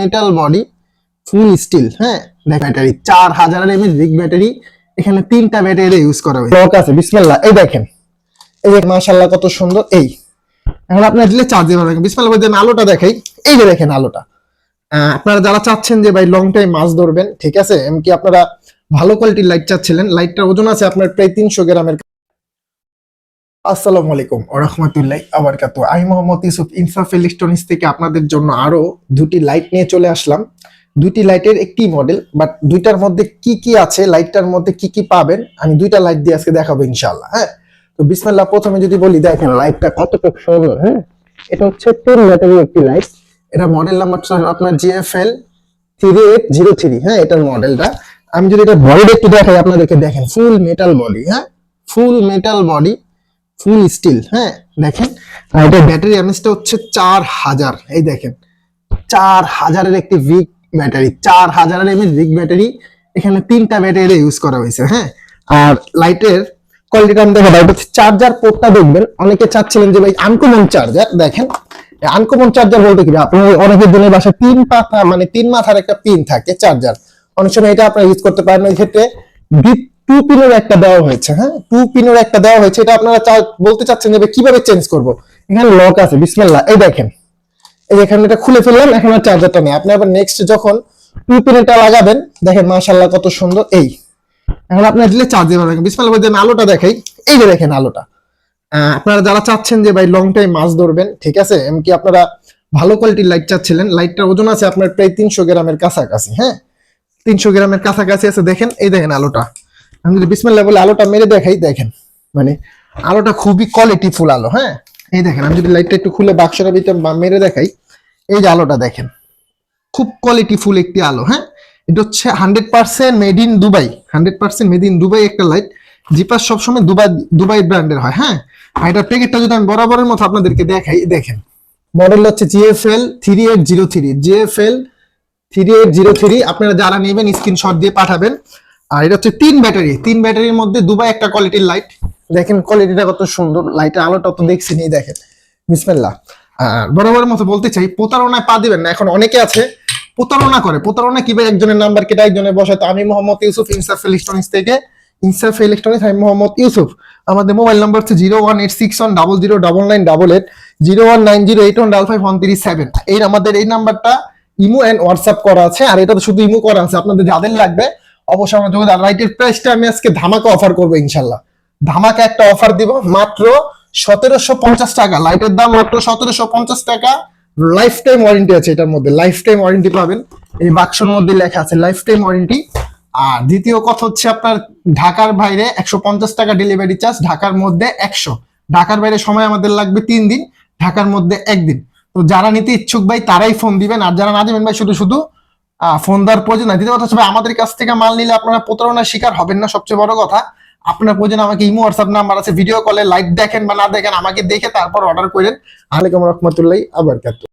Metal body full steel হ্যাঁ? Battery চার হাজার এমএচ বিগ ব্যাটারি এখানে তিনটা ব্যাটারি ইউজ করা হয়েছে। লক আছে, বিসমিল্লাহ। এই দেখেন, এই দেখ মাশাআল্লাহ কত সুন্দর, এই। এখন আপনার দিলে চার্জ দিতে পারবেন বিসমিল্লাহ বলতে আলোটা দেখাই। এই যে দেখেন আলোটা। আপনারা যারা চাচ্ছেন যে ভাই লং টাইম মাছ ধরবেন, ঠিক আছে? এমনকি আপনারা ভালো কোয়ালিটির লাইট চাচ্ছিলেন লাইটটার ওজন আছে আপনার প্রায় তিনশো গ্রামের আসসালামু আলাইকুম রহমতুল্লাহ আবরকাতু আমি মোহাম্মদ ইউসুফ ইনসাফ ইলেকট্রনিক্স থেকে আপনাদের জন্য আরও দুটি লাইট নিয়ে চলে আসলাম। দুটি লাইটের একটি মডেল বাট দুইটার মধ্যে কি কি আছে, লাইটটার মধ্যে কি কি পাবেন, আমি দুইটা লাইট দিয়ে আজকে দেখাবো ইনশাআল্লাহ হ্যাঁ? তো বিসমিল্লাহ, প্রথমে যদি বলি, দেখেন লাইটটা কতটুকু সুন্দর হ্যাঁ? এটা হচ্ছে টেন ব্যাটারি একটি লাইট এটা মডেল নাম্বারটা আপনার GFL three eight zero three হ্যাঁ? এটার মডেলটা আমি যদি এটা বডিটা একটু দেখাই, আপনাদেরকে দেখেন ফুল মেটাল বডি হ্যাঁ? Full metal body full steel হ্যাঁ দেখেন। আর এটা ব্যাটারি এমএসটা হচ্ছে চার হাজার। এই দেখেন, চার হাজারের একটি বিগ ব্যাটারি, চার হাজারের এমএস বিগ ব্যাটারি এখানে তিনটা ব্যাটারি ইউজ করা হয়েছে হ্যাঁ। আর লাইটের কোয়ালিটিটা আমি দেখো এটা চার্জার পোর্টটা দেখবেন। অনেকে চাচ্ছিলেন যে ভাই আনকমন চার্জার দেখেন। আনকমন চার্জার বলতে কি আপনার অনেকের জন্য বাসায় তিন পাতা মানে তিন মাথার একটা পিন থাকে চার্জার অনেক সময় এটা আপনারা ইউজ করতে পারেন ওই ক্ষেত্রে টু পিনের একটা দেওয়া হয়েছে হ্যাঁ? টু পিনের একটা দেওয়া হয়েছে, এটা আপনারা বলতে চাচ্ছেন যে কীভাবে চেঞ্জ করব? এখানে লক আছে, বিসমিল্লাহ। এই দেখেন, এই এখানে এটা খুলে ফেললাম, এখন আর চার্জারটা নেই। আপনি আবার নেক্সট যখন টু পিনেরটা লাগাবেন, দেখেন মাশাআল্লাহ কত সুন্দর, এই। এখন আপনার দিলে চার্জ দিতে পারবেন বিসমিল্লাহ বলতে আলোটা দেখাই। এই যে দেখেন আলোটা। আপনারা যারা চাচ্ছেন যে ভাই লং টাইম মাছ ধরবেন, ঠিক আছে? এমনকি আপনারা ভালো কোয়ালিটির লাইট চাচ্ছিলেন লাইটটার ওজন আছে আপনার প্রায় তিনশো গ্রামের কাছাকাছি হ্যাঁ? তিনশো গ্রামের কাছাকাছি আছে, দেখেন, এই দেখেন আলোটা। আমি যদি বিসমিল্লাহ বলে, আলোটা মেরে দেখাই, দেখেন। মানে আলোটা খুবই কোয়ালিটি ফুল আলো হ্যাঁ? এই দেখেন, আমি যদি লাইটটা একটু খুলে বাক্সটা ভিতরে মেরে দেখাই, এই যে আলোটা দেখেন। খুব কোয়ালিটি ফুল একটি আলো হ্যাঁ? এটা হচ্ছে hundred percent made in Dubai hundred percent made in Dubai একটা লাইট জিপাস সবসময় দুবাই দুবাই ব্র্যান্ডের হয় হ্যাঁ? আর এটার প্যাকেটটা যদি আমি বরাবরের মতো আপনাদেরকে দেখাই, দেখেন। মডেল হচ্ছে GFL three eight zero three GFL three eight zero three আপনারা যারা নেবেন স্ক্রিনশট দিয়ে পাঠাবেন। আর এটা হচ্ছে তিন ব্যাটারি। তিন ব্যাটারির মধ্যে দুবাই একটা কোয়ালিটির লাইট দেখেন কোয়ালিটিটা কত সুন্দর। লাইটের আলোটা তো দেখছেন এই দেখেন। বিসমিল্লাহ। আর বরাবরের মতো বলতে চাই, প্রতারণায় পা দিবেন না। এখন অনেকে আছে, প্রতারণা করে। প্রতারণা কীভাবে একজনের নাম্বার কেটে একজনের বসায়। তো আমি মোহাম্মদ ইউসুফ ইনসাফ ইলেকট্রনিক্স থেকে। ইনসাফ ইলেকট্রনিক্স আমি মোহাম্মদ ইউসুফ। আমাদের মোবাইল নাম্বার হচ্ছে zero one eight six one double zero double nine double eight zero one nine zero eight one double five one three seven এই আমাদের এই নাম্বারটা ইমো এন্ড হোয়াটসঅ্যাপ করা আছে। আর এটা তো শুধু ইমো করা আছে। আপনাদের যাদের লাগবে অবশ্যই আমার যোগাযোগ লাইটের প্রাইসটা আমি আজকে ধামাকা অফার করব ইনশাল্লাহ। ধামাকা একটা অফার দিব মাত্র সতেরোশো পঞ্চাশ টাকা। লাইটের দাম মাত্র সতেরোশো পঞ্চাশ টাকা। লাইফ টাইম ওয়ারেন্টি আছে এটার মধ্যে। লাইফ টাইম ওয়ারেন্টি পাবেন। এই বাক্সর মধ্যে লেখা আছে লাইফ টাইম ওয়ারেন্টি আর দ্বিতীয় কথা হচ্ছে আপনার ঢাকার বাইরে একশো পঞ্চাশ টাকা ডেলিভারি চার্জ ঢাকার মধ্যে একশো। ঢাকার বাইরে সময় আমাদের লাগবে তিন দিন, ঢাকার মধ্যে একদিন। তো যারা নিতে ইচ্ছুক ভাই, তারাই ফোন দিবেন। আর যারা না দিবেন ভাই, শুধু শুধু ফোন দেওয়ার প্রয়োজন নাই। দ্বিতীয় কথা হচ্ছে আমাদের কাছ থেকে মাল নিলে আপনারা প্রতারণার শিকার হবেন না, সবচেয়ে বড় কথা। আপনার প্রয়োজন আমাকে ইমো হোয়াটসঅ্যাপ নাম্বার আছে ভিডিও কলে লাইট দেখেন বা না দেখেন, আমাকে দেখে তারপর অর্ডার করেন। আলাইকুম রহমতুল্লাহ আবার